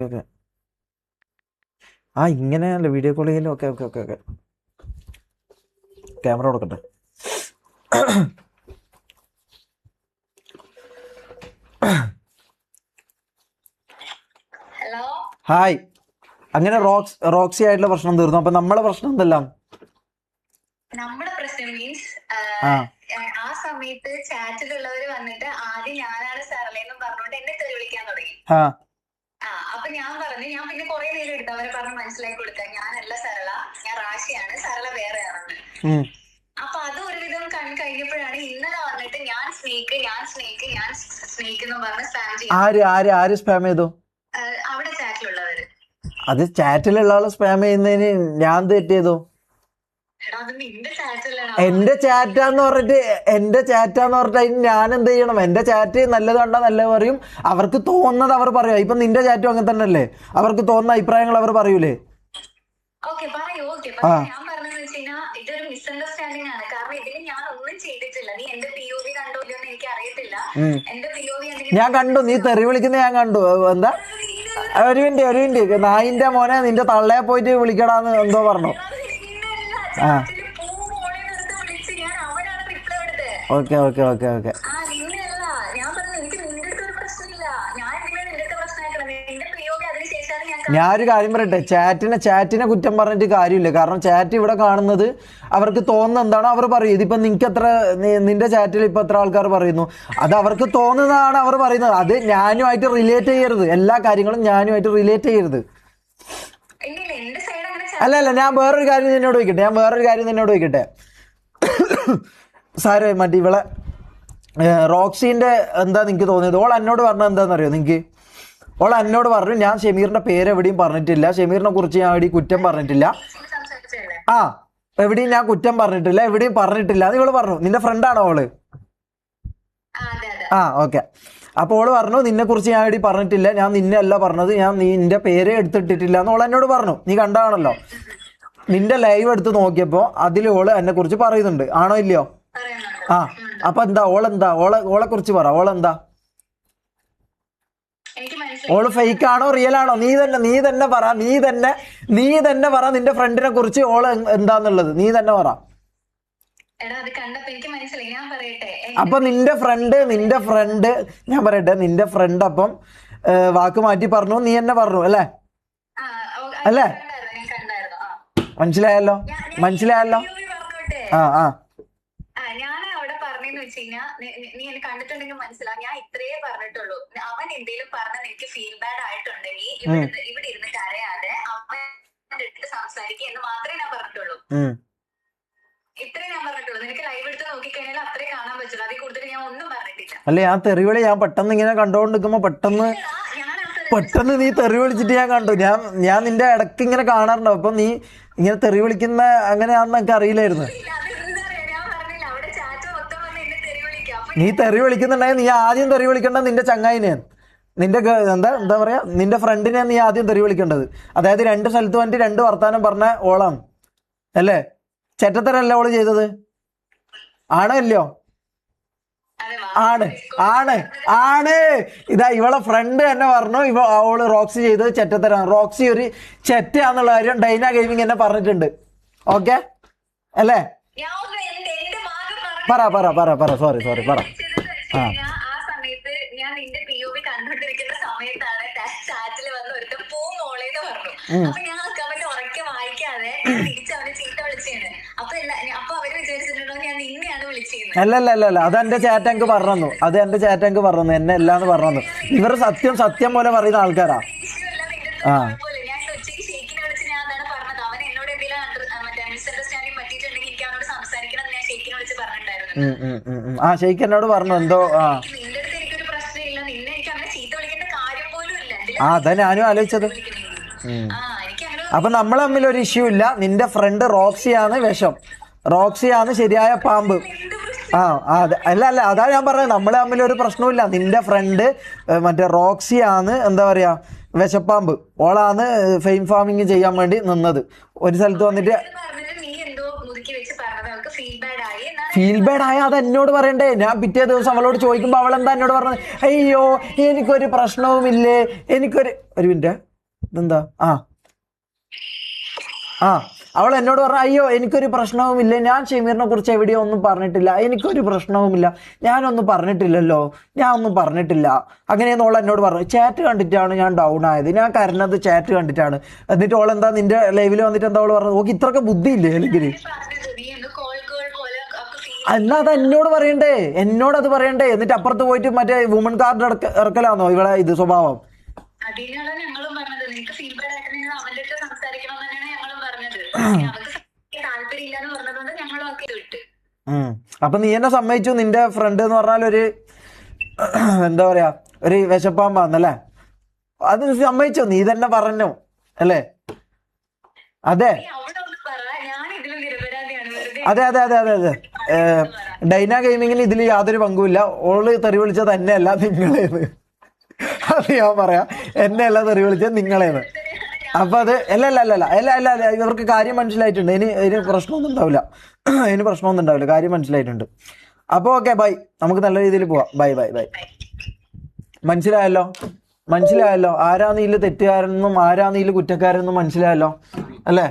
Okay ആ ഇങ്ങനെയല്ലേ video call ചെയ്യലും? Okay okay okay okay. Camera കൊടുക്കട്ടെ. ഹായ് അങ്ങനെ റോക്സ് റോക്സി ആയിട്ടുള്ള പ്രശ്നം തീർന്നു. അപ്പൊ നമ്മളെ പ്രശ്നം എന്തെല്ലാം? നമ്മുടെ പ്രശ്നം മീൻസ് ആ സമയത്ത് ചാറ്റിലുള്ളവര് വന്നിട്ട് ആദ്യം ഞാനാണ് സരളെന്ന് പറഞ്ഞുകൊണ്ട് എന്നെ തെറി വിളിക്കാൻ തുടങ്ങി പറഞ്ഞു ഞാൻ പിന്നെ കുറെ നേരം എടുത്തു അവരെ പറഞ്ഞ് മനസ്സിലാക്കി കൊടുത്ത ഞാനല്ല സരള. ഞാൻ റാശിയാണ് സരള വേറെയാണെന്ന് ആണ് അപ്പൊ അത് ഒരുവിധം കൺ കഴിഞ്ഞപ്പോഴാണ് ഇന്നലെ വന്നിട്ട് ഞാൻ സ്നേക്ക് ഞാൻ സ്നേക്ക് ഞാൻ സ്നേക്ക് എന്ന് പറഞ്ഞ് സ്പാം ചെയ്തു. ആര് ആര് ആര് സ്പാം ചെയ്തു? അവിടെ ചാറ്റിലുള്ളവര് അത് ചാറ്റിലുള്ള ആൾ സ്പാം ചെയ്യുന്നതിന് ഞാൻ തെറ്റ് ചെയ്തു എടാ അത് നിന്റെ ചാറ്റിലാണ് എന്റെ ചാറ്റാന്ന് പറഞ്ഞിട്ട് എന്റെ ചാറ്റാന്ന് പറഞ്ഞിട്ട് അതിന് ഞാൻ എന്ത് ചെയ്യണം? എന്റെ ചാറ്റ് നല്ലത് കണ്ടാ നല്ലത് പറയും. അവർക്ക് തോന്നുന്നത് അവർ പറയാം. ഇപ്പൊ നിന്റെ ചാറ്റും അങ്ങനെ തന്നെ അല്ലേ അവർക്ക് തോന്നുന്ന അഭിപ്രായങ്ങൾ അവർ പറയൂലേ? ആ. ഇതൊരു മിസ്അണ്ടർസ്റ്റാൻഡിംഗ് ആണ്. കാരണം ഇതിൽ ഞാൻ ഒന്നും ചെയ്തിട്ടില്ല. നീ എന്റെ പി ഒ വി കണ്ടോ എനിക്ക് അറിയത്തില്ല. ഉം. എന്റെ പി ഒ വി ഞാൻ കണ്ടു. നീ തെറി വിളിക്കുന്ന ഞാൻ കണ്ടു. എന്താ? ഒരു മിനിറ്റ് ഒരു മിനിറ്റ് നായിന്റെ മോനെ നിന്റെ തള്ളയെ പോയിട്ട് വിളിക്കടാന്ന് എന്തോ പറഞ്ഞു. ആ. Okay okay okay okay. ഞാനൊരു കാര്യം പറയട്ടെ ചാറ്റിനെ ചാറ്റിനെ കുറ്റം പറഞ്ഞിട്ട് കാര്യമില്ല. കാരണം ചാറ്റ് ഇവിടെ കാണുന്നത് അവർക്ക് തോന്നുന്ന എന്താണോ അവർ പറയും ഇതിപ്പോ നിനക്ക് എത്ര നിന്റെ ചാറ്റിൽ ഇപ്പൊ എത്ര ആൾക്കാർ പറയുന്നു? അത് അവർക്ക് തോന്നുന്നതാണ് അവർ പറയുന്നത്. അത് ഞാനുമായിട്ട് റിലേറ്റ് ചെയ്യരുത്. എല്ലാ കാര്യങ്ങളും ഞാനുമായിട്ട് റിലേറ്റ് ചെയ്യരുത്. അല്ല അല്ല ഞാൻ വേറൊരു കാര്യം നിന്നോട് ചോദിക്കട്ടെ. ഞാൻ വേറൊരു കാര്യം നിന്നോട് ചോദിക്കട്ടെ. സാരേ മറ്റേ ഇവളെ റോക്സിന്റെ എന്താ നിങ്ങക്ക് തോന്നിയത്? ഓൾ എന്നോട് പറഞ്ഞത് എന്താണെന്നറിയോ നിങ്ങക്ക്? ഓൾ എന്നോട് പറഞ്ഞു ഞാൻ ഷമീറിന്റെ പേര് എവിടെയും പറഞ്ഞിട്ടില്ല. ഷമീറിനെ കുറിച്ച് ഞാൻ എവിടെയും കുറ്റം പറഞ്ഞിട്ടില്ല. ആ എവിടെയും ഞാൻ കുറ്റം പറഞ്ഞിട്ടില്ല എവിടെയും പറഞ്ഞിട്ടില്ല. അത് ഇവൾ പറഞ്ഞു. നിന്റെ ഫ്രണ്ടാണോ ഓൾ ആ ഓക്കെ അപ്പോൾ ഓൾ പറഞ്ഞു നിന്നെ കുറിച്ച് ഞാൻ ഇവിടെ പറഞ്ഞിട്ടില്ല. ഞാൻ നിന്നെ അല്ല പറഞ്ഞത്. ഞാൻ നിന്റെ പേര് എടുത്തിട്ടിട്ടില്ല എന്ന് ഓൾ എന്നോട് പറഞ്ഞു. നീ കണ്ടാണല്ലോ. നിന്റെ ലൈവ് എടുത്ത് നോക്കിയപ്പോൾ അതിൽ ഓൾ എന്നെ കുറിച്ച് പറയുന്നുണ്ട്. ആണോ ഇല്ലയോ? ആ അപ്പൊ എന്താ? ഓളെന്താ? ഓളെ ഓളെ കുറിച്ച് പറ. ഓളെന്താ? ഓൾ ഫേക്ക് ആണോ റിയൽ ആണോ? നീ തന്നെ നീ തന്നെ പറ. നീ തന്നെ നീ തന്നെ പറ നിന്റെ ഫ്രണ്ടിനെ കുറിച്ച് ഓൾ എന്താന്നുള്ളത്. നീ തന്നെ പറ. അപ്പൊ നിന്റെ ഫ്രണ്ട് നിന്റെ ഫ്രണ്ട് ഞാൻ പറയട്ടെ നിന്റെ ഫ്രണ്ട് അപ്പം വാക്ക് മാറ്റി പറഞ്ഞു നീ എന്നെ പറഞ്ഞു അല്ലേ? അല്ലേ? മനസ്സിലായല്ലോ? മനസ്സിലായല്ലോ. ആ ആ. നീ എന്നെ കണ്ടിട്ടുണ്ടെങ്കിൽ മനസ്സിലാവും. ഞാൻ ഇത്രയേ പറഞ്ഞിട്ടുള്ളൂ. അവൻ എന്തെങ്കിലും പറഞ്ഞ നിനക്ക് ഫീൽ ബാഡ് ആയിട്ടുണ്ടെങ്കിൽ ഇവിടെ ഇവിടെ ഇരുന്നിട്ട് അറിയാതെ അവൻ അടുത്ത് സംസാരിക്കുക എന്ന് മാത്രമേ ഞാൻ പറഞ്ഞിട്ടുള്ളൂ ഉം. ഇത്രേ ഞാൻ പറഞ്ഞിട്ടുള്ളൂ നിനക്ക് ലൈവ് എടുത്ത് നോക്കിക്കഴിഞ്ഞാൽ അത്രേ കാണാൻ പറ്റുള്ളൂ അതിൽ കൂടുതൽ ഞാൻ ഒന്നും പറഞ്ഞിട്ടില്ല അല്ല ഞാൻ തെറിവിളി ഞാൻ പെട്ടെന്ന് ഇങ്ങനെ കണ്ടോണ്ടിരിക്കുമ്പോ പെട്ടെന്ന് പെട്ടെന്ന് നീ തെറി വിളിച്ചിട്ട് ഞാൻ കണ്ടു. ഞാൻ ഞാൻ നിന്റെ ഇടയ്ക്ക് ഇങ്ങനെ കാണാറുണ്ട്. അപ്പൊ നീ ഇങ്ങനെ തെറി വിളിക്കുന്ന അങ്ങനെയാണെന്ന് എനിക്ക് അറിയില്ലായിരുന്നു. നീ തെറി വിളിക്കുന്നുണ്ടെങ്കിൽ നീ ആദ്യം തെറി വിളിക്കേണ്ട നിന്റെ ചങ്ങായിനെ നിന്റെ എന്താ എന്താ പറയാ? നിന്റെ ഫ്രണ്ടിനെ നീ ആദ്യം തെറി വിളിക്കേണ്ടത്. അതായത് രണ്ട് സ്ഥലത്ത് വന്നിട്ട് രണ്ട് വർത്താനം പറഞ്ഞ ഓളാണ്. അല്ലേ? ചെറ്റത്തരല്ലേ ഓൾ ചെയ്തത്? ആണോ. ആണ് ആണ് ആണ്. ഇതാ ഇവളെ ഫ്രണ്ട് തന്നെ പറഞ്ഞു ഇവ അവൾ റോക്സി ചെയ്തത് ചെറ്റത്തരാണ്. റോക്സി ഒരു ചെറ്റയാന്നുള്ള കാര്യം ഡൈന ഗെയിമിംഗ് എന്നെ പറഞ്ഞിട്ടുണ്ട്. ഓക്കെ അല്ലേ? പറ പറ പറ പറ സോറി സോറി പറ. ആ. ഞാൻ ആ സമയത്ത് നിന്നെയാണ് വിളിച്ചേന്ന് അല്ല അല്ല അല്ല അല്ല അത് എന്റെ എനിക്ക് പറഞ്ഞു അത് എന്റെ എനിക്ക് പറഞ്ഞു എന്നെ അല്ലാന്ന് പറഞ്ഞു ഇവർ സത്യം സത്യം പോലെ പറയുന്ന ആൾക്കാരാ. ആ. ആ ഷെയ്ക്ക് എന്നോട് പറഞ്ഞു. എന്തോ ആ. ആ അതാ ഞാനും ആലോചിച്ചത്. അപ്പൊ നമ്മൾ തമ്മിൽ ഒരു ഇഷ്യൂ ഇല്ല. നിന്റെ ഫ്രണ്ട് റോക്സിയാണ് വിഷം. റോക്സിയാണ് ശരിയായ പാമ്പ്. ആ അതെ അല്ല അല്ല അതാ ഞാൻ പറഞ്ഞത് നമ്മൾ തമ്മിൽ ഒരു പ്രശ്നവും നിന്റെ ഫ്രണ്ട് മറ്റേ റോക്സി ആണ് എന്താ പറയാ വിശപ്പാമ്പ്. ഓളാണ് ഫെയിം ഫാമിങ് ചെയ്യാൻ വേണ്ടി നിന്നത്. ഒരു സ്ഥലത്ത് വന്നിട്ട് ഫീൽ ബാഡ് ആയ. അത് എന്നോട് പറയണ്ടേ? ഞാൻ പിറ്റേ ദിവസം അവളോട് ചോദിക്കുമ്പോൾ അവൾ എന്താ എന്നോട് പറഞ്ഞത്? അയ്യോ എനിക്കൊരു പ്രശ്നവുമില്ലേ? എനിക്കൊരു ഒരു മിനിറ്റ് ഇതെന്താ? ആ. ആ. അവൾ എന്നോട് പറഞ്ഞു അയ്യോ എനിക്കൊരു പ്രശ്നവുമില്ല. ഞാൻ ഷമീറിനെ കുറിച്ച് എവിടെയോ ഒന്നും പറഞ്ഞിട്ടില്ല. എനിക്കൊരു പ്രശ്നവുമില്ല. ഞാനൊന്നും പറഞ്ഞിട്ടില്ലല്ലോ. ഞാൻ ഒന്നും പറഞ്ഞിട്ടില്ല. അങ്ങനെയെന്ന് ഓൾ എന്നോട് പറഞ്ഞു. ചാറ്റ് കണ്ടിട്ടാണ് ഞാൻ ഡൗൺ ആയത്. ഞാൻ കരഞ്ഞത് ചാറ്റ് കണ്ടിട്ടാണ്. എന്നിട്ട് ഓൾ എന്താ നിന്റെ ലൈവിൽ വന്നിട്ട് എന്താ അവൾ പറഞ്ഞു ഓക്ക് ഇത്രക്ക് ബുദ്ധിയില്ലേ അല്ലെങ്കിൽ എന്നാ അത് എന്നോട് പറയണ്ടേ? എന്നോട് അത് പറയണ്ടേ? എന്നിട്ട് അപ്പുറത്ത് പോയിട്ട് മറ്റേ വുമൺ കാർഡ് ഇറക്കലാണോ ഇവിടെ ഇത് സ്വഭാവം. താല്പര്യം ഇല്ലാന്ന് പറഞ്ഞതുകൊണ്ട് വിട്ട്. അപ്പൊ നീ എന്നെ സമ്മതിച്ചു. നിന്റെ ഫ്രണ്ട് എന്ന് പറഞ്ഞാൽ ഒരു എന്താ പറയാ ഒരു വിശപ്പാമ്പാന്നല്ലേ അത് സമ്മതിച്ചോ? നീ തന്നെ പറഞ്ഞു അല്ലേ? അതെ. അതെ അതെ അതെ അതെ അതെ. ഡൈന ഗെയിമിങ്ങിന് ഇതിൽ യാതൊരു പങ്കുമില്ല. ഓൾ തെറി വിളിച്ചത് എന്നെയല്ല നിങ്ങളേന്ന്. അത് ഞാൻ പറയാം. എന്നെയല്ല തെറി വിളിച്ചത് നിങ്ങളേന്ന്. അപ്പൊ അത് അല്ല അല്ല അല്ല അല്ല അല്ല അല്ല ഇവർക്ക് കാര്യം മനസ്സിലായിട്ടുണ്ട്. ഇനി ഇതിന് പ്രശ്നമൊന്നും ഉണ്ടാവില്ല. ഇതിന് പ്രശ്നമൊന്നും ഉണ്ടാവില്ല. കാര്യം മനസ്സിലായിട്ടുണ്ട്. അപ്പോൾ ഓക്കെ ബൈ നമുക്ക് നല്ല രീതിയിൽ പോവാം. ബൈ ബൈ ബൈ മനസ്സിലായല്ലോ? മനസ്സിലായല്ലോ? ആരാ നീൽ തെറ്റുകാരെന്നും ആരാ നീൽ കുറ്റക്കാരെന്നും മനസ്സിലായല്ലോ? അല്ലേ?